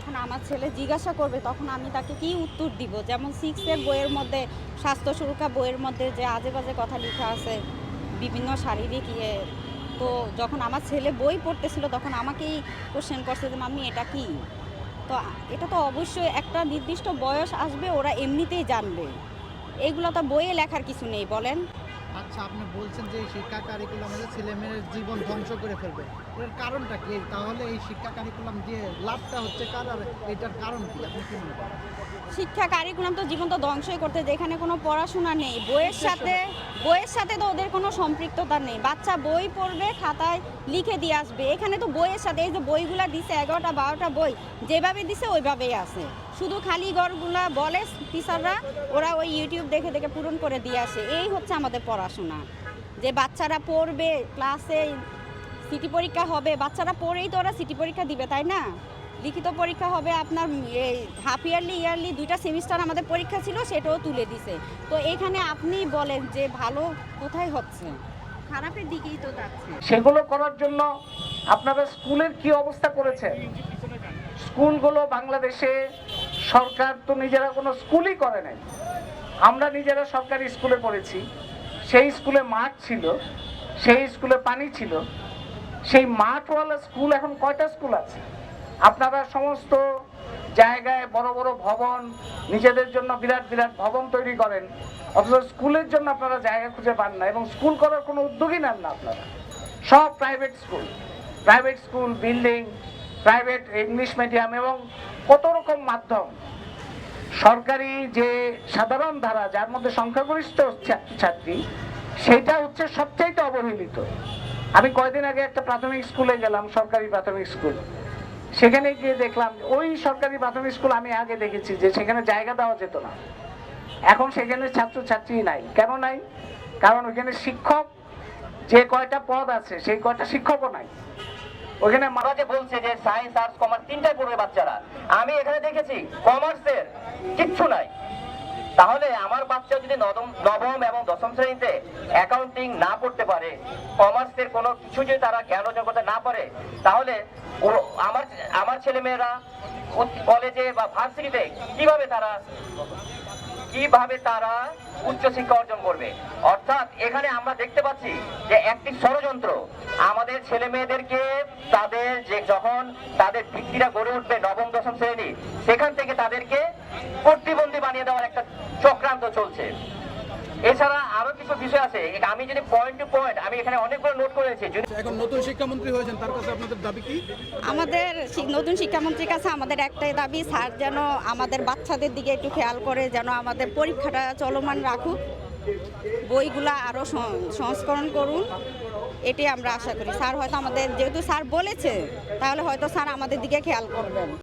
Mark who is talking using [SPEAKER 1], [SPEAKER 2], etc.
[SPEAKER 1] যখন আমার ছেলে জিজ্ঞাসা করবে, তখন আমি তাকে কি উত্তর দিব? যেমন সিক্সের বইয়ের মধ্যে, স্বাস্থ্য সুরক্ষা বইয়ের মধ্যে যে আজে বাজে কথা লেখা আছে, বিভিন্ন শারীরিক ইয়ে তো যখন আমার ছেলে বই পড়তেছিল, তখন আমাকেই কোশ্চেন করছে যে, মাম্মি, এটা কি? তো এটা তো অবশ্যই একটা নির্দিষ্ট বয়স আসবে, ওরা এমনিতেই জানবে। এইগুলো তো বইয়ে লেখার কিছু নেই, বলেন।
[SPEAKER 2] আচ্ছা আপনি বলছেন যে এই শিক্ষা কারিকুলাম হলে ছেলে মেয়ের জীবন ধ্বংস করে ফেলবে। এর কারণটা কি? তাহলে এই শিক্ষা কারিকুলাম দিয়ে লাভটা হচ্ছে কার আর এটার কারণ কি? আপনি কি মনে করেন?
[SPEAKER 1] শিক্ষা কারিকুলাম তো জীবন তো ধ্বংসই করতে যেখানে কোনো পড়াশোনা নেই। বইয়ের সাথে বইয়ের সাথে তো ওদের কোনো সম্পৃক্ততা নেই। বাচ্চা বই পড়বে, খাতায় লিখে দিয়ে আসবে। এখানে তো বইয়ের সাথে এই যে বইগুলা দিছে, এগারোটা, বারোটা বই, যেভাবে দিছে ওইভাবেই আছে। শুধু খালি ঘরগুলা বলে টিচাররা ওরা ওই ইউটিউব দেখে দেখে পূরণ করে দিয়ে আসে। এই হচ্ছে আমাদের পড়াশোনা। যে বাচ্চারা পড়বে ক্লাসে সিটি পরীক্ষা হবে, বাচ্চারা পড়েই তো ওরা সিটি পরীক্ষা দিবে, তাই না? লিখিত পরীক্ষা হবে আপনার হাফ ইয়ারলি ইয়ারলি দুইটা সেমিস্টার আমাদের পরীক্ষা ছিল, সেটাও তুলে দিছে। তো এখানে আপনি বলেন যে ভালো কোথায় হচ্ছে? খারাপের দিকেই তো যাচ্ছে।
[SPEAKER 3] সেগুলো করার জন্য আপনারা স্কুলের কি অবস্থা করেছেন স্কুলগুলো বাংলাদেশে সরকার তো নিজেরা কোনো স্কুলই করে নাই। আমরা নিজেরা সরকারি স্কুলে পড়েছি। সেই স্কুলে মাঠ ছিল, সেই স্কুলে পানি ছিল। সেই মাঠওয়ালা স্কুল এখন কয়টা স্কুল আছে? আপনারা সমস্ত জায়গায় বড় বড় ভবন, নিজেদের জন্য বিরাট বিরাট ভবন তৈরি করেন। অথচ স্কুলের জন্য আপনারা জায়গা খুঁজে পান না এবং স্কুল করার কোনো উদ্যোগই নেন না আপনারা। সব private school private school building private English medium এবং কত রকম মাধ্যম। সরকারি যে সাধারণ ধারা, যার মধ্যে সংখ্যাগরিষ্ঠ ছাত্রছাত্রী সেটা হচ্ছে সবচাইতে অবহেলিত। আমি কয়দিন আগে একটা প্রাথমিক স্কুলে গেলাম, সরকারি প্রাথমিক স্কুল। সেখানে গিয়ে দেখলাম, ওই সরকারি প্রাথমিক স্কুল আমি আগে দেখেছি যে সেখানে জায়গা দেওয়া যেত না। এখন সেখানে ছাত্রছাত্রী নাই। কেন নাই? কারণ ওইখানে শিক্ষক যে কয়টা পদ আছে, সেই কয়টা শিক্ষকও নাই। ওখানে
[SPEAKER 4] মারা যে বলছে যে সায়েন্স আর্টস কমার্স তিনটাই পড়বে বাচ্চারা। আমি এখানে দেখেছি কমার্সের কিচ্ছু নাই। তাহলে আমার বাচ্চা যদি নবম এবং দশম শ্রেণীতে অ্যাকাউন্টিং না পড়তে পারে কমার্সের কোনো কিছু যদি তারা জ্ঞান অর্জন করতে না পারে, তাহলে আমার আমার ছেলেমেয়েরা কলেজে বা ভার্সিটিতে কীভাবে তারা কীভাবে তারা উচ্চশিক্ষা অর্জন করবে? অর্থাৎ এখানে আমরা দেখতে পাচ্ছি যে একটি ষড়যন্ত্র। আমাদের ছেলে মেয়েদেরকে তাদের যে যখন তাদের ভিত্তিটা গড়ে উঠবে নবম দশম শ্রেণি সেখান থেকে তাদেরকে প্রতিবন্ধী বানিয়ে দেওয়ার একটা চক্রান্ত চলছে। এছাড়া আরও কিছু বিষয় আছে। আমি যদি পয়েন্ট টু পয়েন্ট আমি এখানে অনেকগুলো নোট করেছি। যদি
[SPEAKER 2] এখন নতুন শিক্ষামন্ত্রী হয়েছেন তার কাছে আপনাদের দাবি কি?
[SPEAKER 1] আমাদের নতুন শিক্ষামন্ত্রীর কাছে আমাদের একটাই দাবি স্যার যেন আমাদের বাচ্চাদের দিকে একটু খেয়াল করে যেন আমাদের পরীক্ষাটা চলমান রাখুক। বইগুলা আরও সংস্করণ করুন। এটি আমরা আশা করি। স্যার হয়তো আমাদের, যেহেতু স্যার বলেছে, তাহলে হয়তো স্যার আমাদের দিকে খেয়াল করবেন।